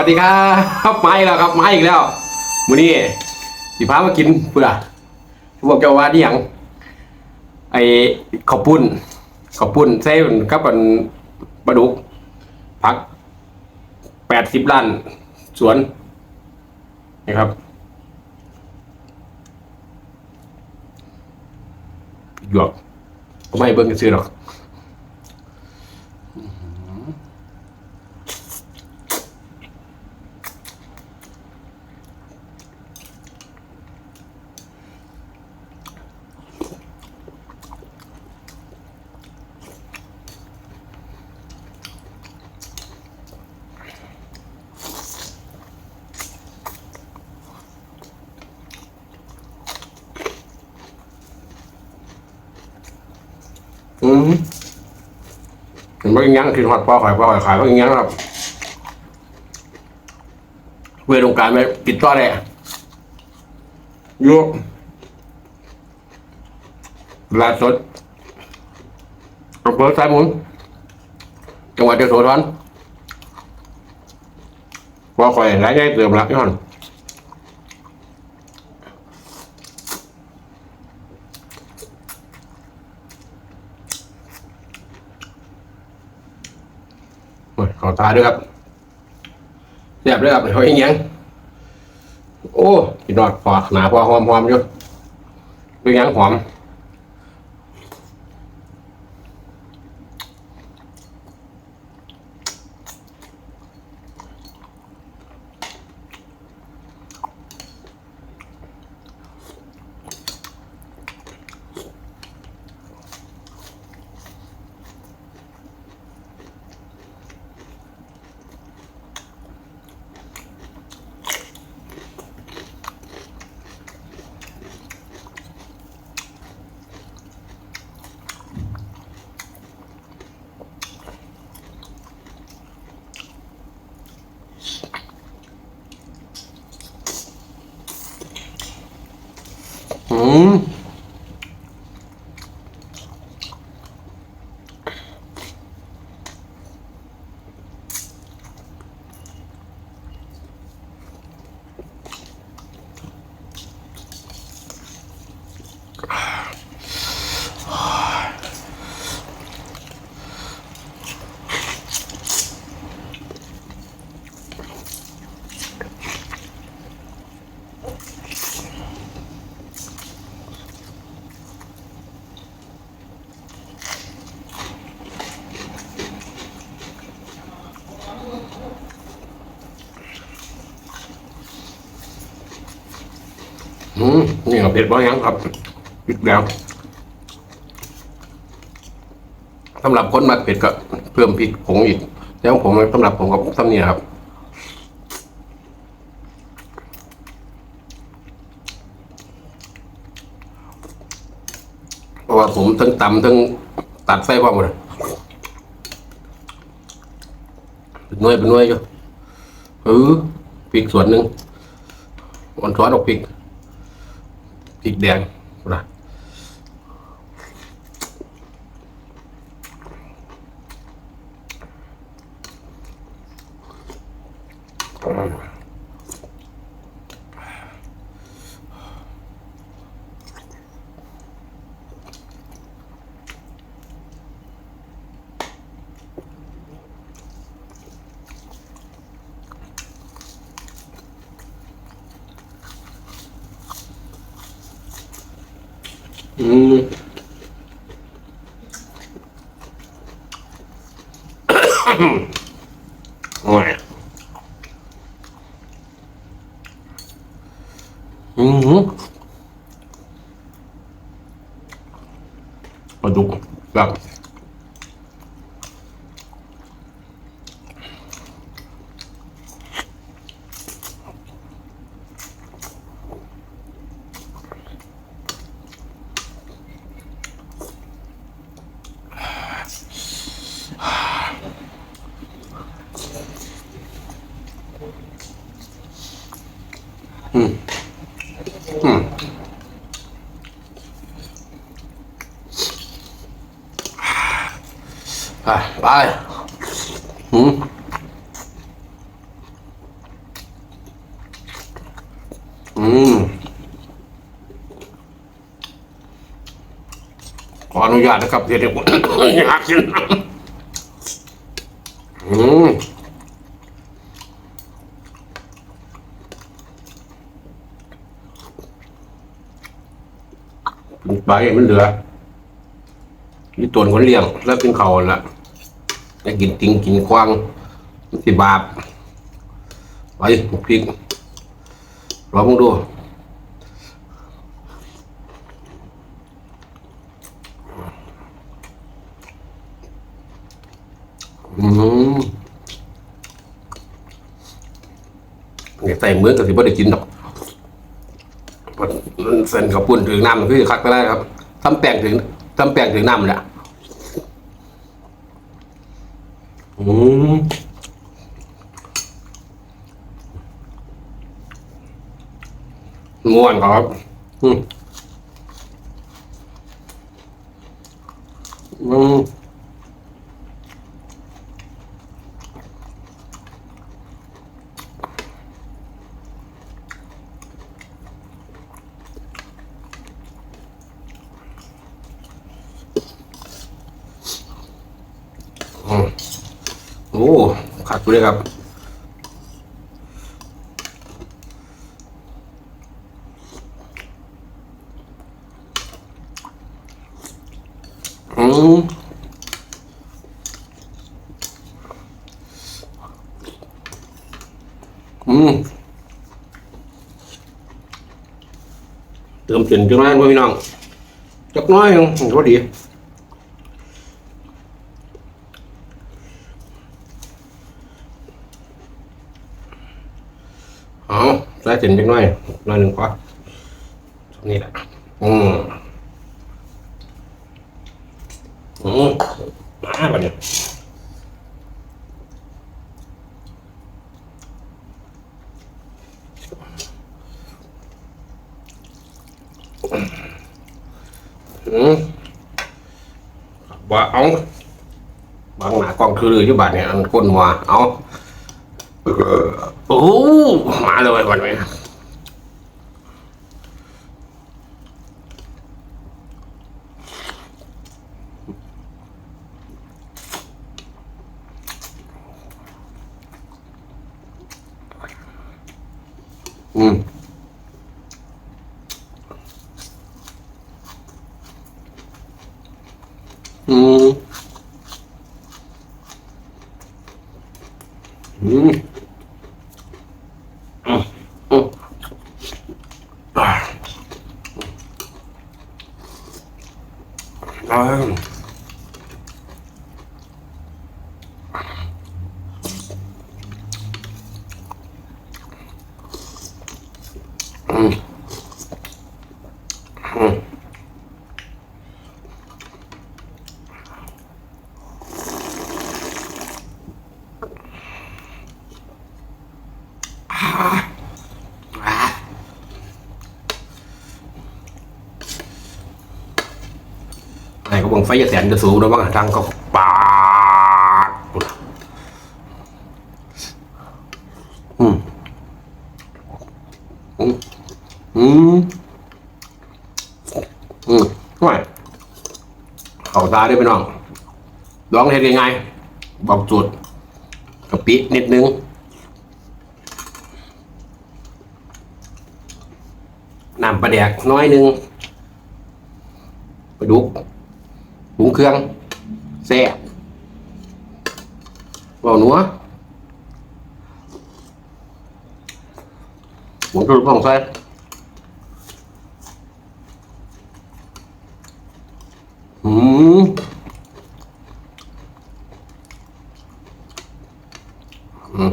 วัสดีครับมาอีกแล้วครับมาอีกแล้วมื้อนี้สิพามากินเพื่อพวกเจ้าว่าที่หยังไอ้ข้าวปุ้นข้าวปุ้นใส่กับอันปลาดุกผักแปดสิบล้านสวนนี่ครับหยวกก็ไม่เบิ่งกันซื้อหรอก อืม เห็นว่าอีกอยังกินหอดปอข่อยปอข่อยขายว่าอีกอยังครับ เวลงการไปปิดต่อเลยอยู่ลาดสดอำเภอสายหมุนจังหวัดเดียวโสธรปอข่อยหลายแง่เติมละพี่ฮอน อตาด้วยครับแซ่บด้วยครับเขาอียังโอ้กินนอดพอหนาพอหอมหอมอยู่เป็นยังหอม อืม อืมนี่เราเผ็ดบ้างยังครับพริกแล้วสำหรับคนมักเผ็ดก็เพิ่มพริกผงอีก แล้วผมสำหรับผมกับซ้ำเนี่ยครับเพราะว่าผมทั้งตำทั้งตัดไส้พร้อมหมดเลยเป็นน่วยเป็นน่วยอยู่เออพริกส่วนหนึ่งอ่อนช้อนออกพริก พริกแดงนะอืม โอ้ยอืมปล ไปหืมอืมขออนุญาตนะครับเดี๋ยวเดี๋ยวอยากกินอืมไปมันเหลือนี่ตัวคนเลี้ยงแล้วเป็นเขาละ จะกินติงกินควางสิบาปไปพริกลองมึงดูอืมเนี่ยใส่เหมือนกับที่บ่ได้กินดอกมันเส้นกับปุ่นถึงน้ำมันคือคักก็ได้ครับทำแป้งถึงทำแป้งถึงน้ำแหละอืม ง่วนครับอืมอืมอืมโอ้ขาดไปเลยครับ อืมอืมเติมเปลี่ยนจังไรบ่พี่น้องจักน้อยหนึงก็ดีเอาใส่เส้นเล็กน้อยน้อยหนึ่งพอตรงนี้แหละอืม อืมมาบัดนี้อืมว่าเอาบางหนากล้องคืออยู่บาดเนี่ยอันก้นหัวเอาโอ้มาเลยวันนี้อืมอืม อืม อืมอ่าอ่าอืมอืมอ่า ไอ้ก็ บังไฟจะแสนจะสูงแล้วบ้างทางก็ปาดอืมอืมอืมอืมไม่เขาตาได้ไปน้องลองเห็นยังไงบอกจุดกะปินิดนึงน้ำปลาแดกน้อยนึงไปดุก ปรุงเครื่องแซ่บเบาหนัวหมุนตัวพ่องใส่อืมอืม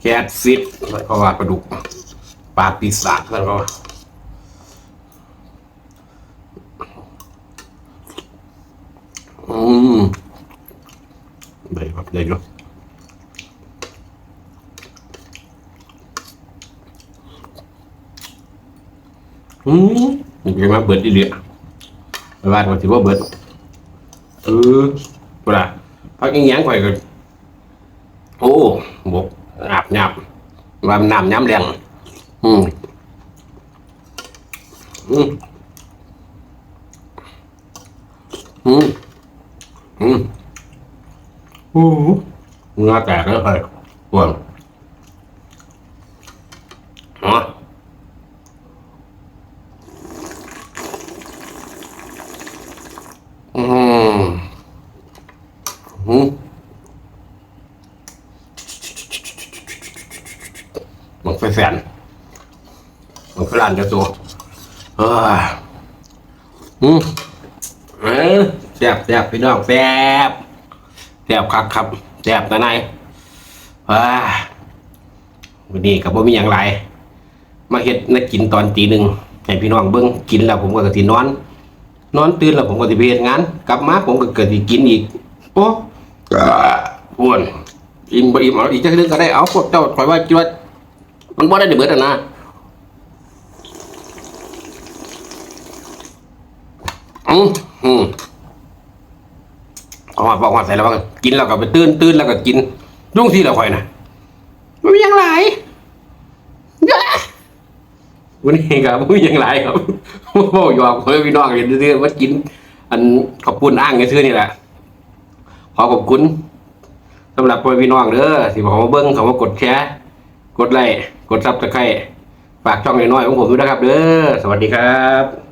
แคทฟิตแล้วก็ว่าปลาดุกปลาปีศาจแล้วก็ว่า อืมได้ครับได้ครับ อืมยังมาเบิดอีเหลียไปบ้านก็ถือว่าเบิดเออเวลาพักยังยังข่อยก็โอ้บกอาบหน้ำว่าหน้ำย้ำแรงอืมอืมอืมอืมอู้หูเงาแตกแล้วเฮ้ยปวดอ๋ออืมอืม มันไปแสนมันคือร้านเจ้าตัวเอออืมเออแซ่บแซ่บพี่น้องแซ่บแซ่บครับครับแซ่บนะนายว้าวันนี้กับว่ามีอย่างไร มาเฮ็ดนักกินตอนตีหนึ่งให้พี่น้องเบิ้งกินแล้วผมก็กะสินอน นอนตื่นแล้วผมก็สิไปเฮ็ดงาน กลับมาผมก็เกิดสิกินอีกโอ้อ้วนอิ่มบ่อิ่มเอาอีกจักเรื่องก็ได้เอาพวกเจ้าคอยว่าคิดว่า มันบ่ได้เบิดอะนะอืมอืมเอามาบอกว่าใส่แล้วว่ากินแล้วก็ไปตื่นตื่นแล้วก็กินยุ่งที่เราคอยนะมันมีอย่างไรเย้วันนี้ครับมันมีอย่างไรครับบอกหยอกเพื่อพี่น้องเห็นซื่อๆว่ากิน อันขอบคุณอ้างไงซื่อนี่แหละขอขอบคุณสำหรับพี่น้องเด้อที่บอกมาเบิ้งเขามากดแชร์ กดไลค์กดซับสไครต์ฝากช่องน้อยๆของผมด้วยนะครับเด้อสวัสดีครับ